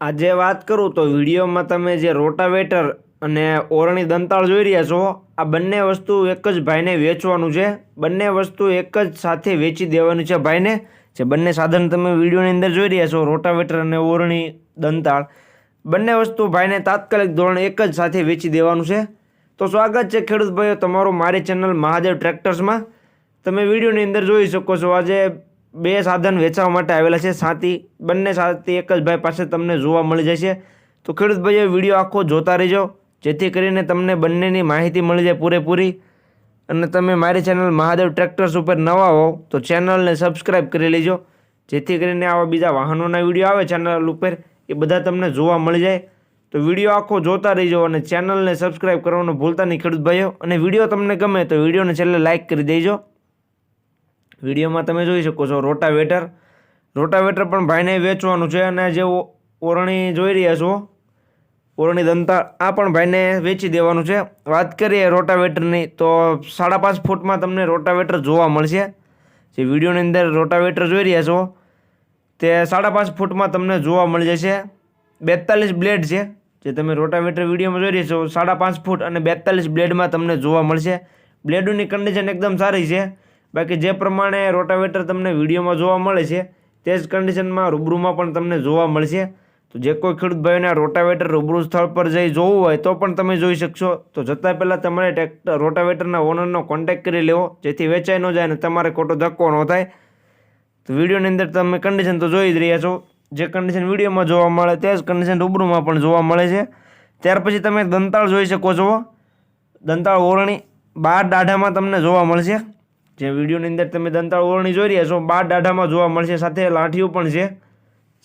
આજે વાત કરું તો વિડીયોમાં તમે જે રોટાવેટર અને ઓરણી દંતાળ જોઈ રહ્યા છો, આ બંને વસ્તુ એક જ ભાઈને વેચવાનું છે. બંને વસ્તુ એક જ સાથે વેચી દેવાની છે ભાઈને. જે બંને સાધન તમે વિડીયોની અંદર જોઈ રહ્યા છો, રોટાવેટર અને ઓરણી દંતાળ. બંને વસ્તુ ભાઈને તાત્કાલિક ધોરણે એક જ સાથે વેચી દેવાનું છે. તો સ્વાગત છે ખેડૂત ભાઈઓ, તમારું મારી ચેનલ મહાદેવ ટ્રેક્ટર્સમાં. તમે વિડીયોની અંદર જોઈ શકો છો, આજે બે સાધન વેચવા માટે આવેલા છે. સાથી, બંને સાથી એક જ ભાઈ પાસે તમને જોવા મળી જશે. તો ખેડૂત ભાઈઓ વીડિયો આખો જોતા રહેજો. જેથી કરીને તમને બંનેની માહિતી મળી જાય પૂરેપૂરી. અને તમે મારી ચેનલ મહાદેવ ટ્રેક્ટર્સ ઉપર નવા હો તો ચેનલને સબસ્ક્રાઈબ કરી લેજો. જેથી કરીને આવા બીજા વાહનોના વીડિયો આવે ચેનલ ઉપર, એ બધા તમને જોવા મળી જાય. તો વીડિયો આખો જોતા રહીજો અને ચેનલને સબસ્ક્રાઈબ કરવાનું ભૂલતા નહીં ખેડૂત ભાઈઓ અને વીડિયો તમને ગમે તો વિડીયોને છેલ્લે લાઇક કરી દેજો. વિડીયોમાં તમે જોઈ શકો છો રોટાવેટર. રોટાવેટર પણ ભાઈને વેચવાનું છે અને જે ઓરણી જોઈ રહ્યા છો, ઓરણી દંતા, આ પણ ભાઈને વેચી દેવાનું છે. વાત કરીએ રોટાવેટરની, તો સાડા પાંચ ફૂટમાં તમને રોટાવેટર જોવા મળશે. જે વિડીયોની અંદર રોટાવેટર જોઈ રહ્યા છો, તે સાડા પાંચ ફૂટમાં તમને જોવા મળી જશે. બેતાલીસ બ્લેડ છે, જે તમે રોટાવેટર વિડીયોમાં જોઈ રહ્યા છો, સાડા પાંચ ફૂટ અને બેતાલીસ બ્લેડમાં તમને જોવા મળશે. બ્લેડોની કન્ડિશન એકદમ સારી છે. બાકી જે પ્રમાણે રોટાવેટર તમને વિડીયોમાં જોવા મળે છે, તે જ કન્ડિશનમાં રૂબરૂમાં પણ તમને જોવા મળશે. તો જે કોઈ ખેડૂત ભાઈઓને રોટાવેટર રૂબરૂ સ્થળ પર જઈ જોવું હોય, તો પણ તમે જોઈ શકશો. તો જતાં પહેલાં તમારે ટ્રેક્ટર, રોટાવેટરના ઓનરનો કોન્ટેક્ટ કરી લેવો, જેથી વેચાઈ ન જાય અને તમારે ખોટો ધક્કો ન થાય. તો વિડીયોની અંદર તમે કન્ડિશન તો જોઈ જ રહ્યા છો. જે કન્ડિશન વિડીયોમાં જોવા મળે, તે જ કન્ડિશન રૂબરૂમાં પણ જોવા મળે છે. ત્યાર પછી તમે દંતાળ જોઈ શકો છો. દંતાળ ઓરણી બાર દાઢામાં તમને જોવા મળશે. જે વિડીયોની અંદર તમે દંતાળ ઓરણી જોઈ રહ્યા છો, બાર દાઢામાં જોવા મળશે, સાથે લાઠીઓ પણ છે.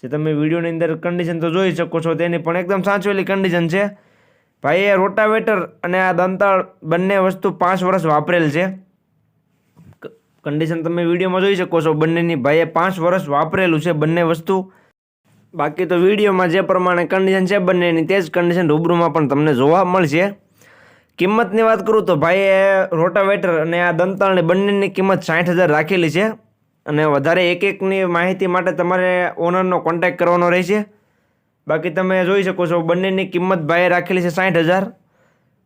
જે તમે વિડીયોની અંદર કન્ડિશન તો જોઈ શકો છો, તેની પણ એકદમ સાચવેલી કન્ડિશન છે. ભાઈ એ રોટાવેટર અને આ દંતાળ બંને વસ્તુ પાંચ વર્ષ વાપરેલ છે. કન્ડિશન તમે વિડીયોમાં જોઈ શકો છો, બંનેની ભાઈએ પાંચ વર્ષ વાપરેલું છે બંને વસ્તુ. બાકી તો વિડીયોમાં જે પ્રમાણે કન્ડિશન છે બંનેની, તે જ કન્ડિશન રૂબરૂમાં પણ તમને જોવા મળશે. કિંમતની વાત કરું તો ભાઈએ રોટાવેટર અને આ દંતાળની બંનેની કિંમત સાઠ હજાર રાખેલી છે. અને વધારે એક એકની માહિતી માટે તમારે ઓનરનો કોન્ટેક્ટ કરવાનો રહેશે. બાકી તમે જોઈ શકો છો, બંનેની કિંમત ભાઈએ રાખેલી છે સાઠ હજાર.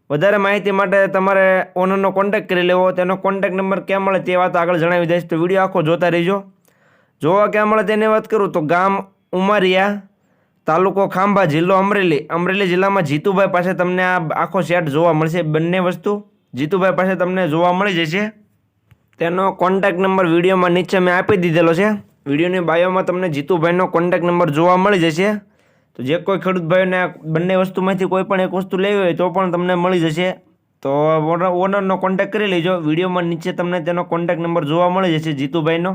વધારે માહિતી માટે તમારે ઓનરનો કોન્ટેક કરી લેવો. તેનો કોન્ટેક્ટ નંબર ક્યાં મળે તે વાત આગળ જણાવી દઈશ. તો વીડિયો આખો જોતા રહેજો. જોવા ક્યાં મળે તેની વાત કરું તો ગામ ઉમરિયા તાલુકો ખાંભા, જિલ્લો અમરેલી. અમરેલી જિલ્લામાં જીતુભાઈ પાસે તમને આ આખો સેટ જોવા મળશે. બંને વસ્તુ જીતુભાઈ પાસે તમને જોવા મળી જશે. તેનો કોન્ટેક નંબર વિડીયોમાં નીચે મેં આપી દીધેલો છે. વિડીયોની બાયોમાં તમને જીતુભાઈનો કોન્ટેક નંબર જોવા મળી જશે. તો જે કોઈ ખેડૂત ભાઈઓને બંને વસ્તુમાંથી કોઈ પણ એક વસ્તુ લેવી હોય તો પણ તમને મળી જશે. તો ઓનર ઓનરનો કોન્ટેક્ટ કરી લેજો. વિડીયોમાં નીચે તમને તેનો કોન્ટેક નંબર જોવા મળી જશે જીતુભાઈનો.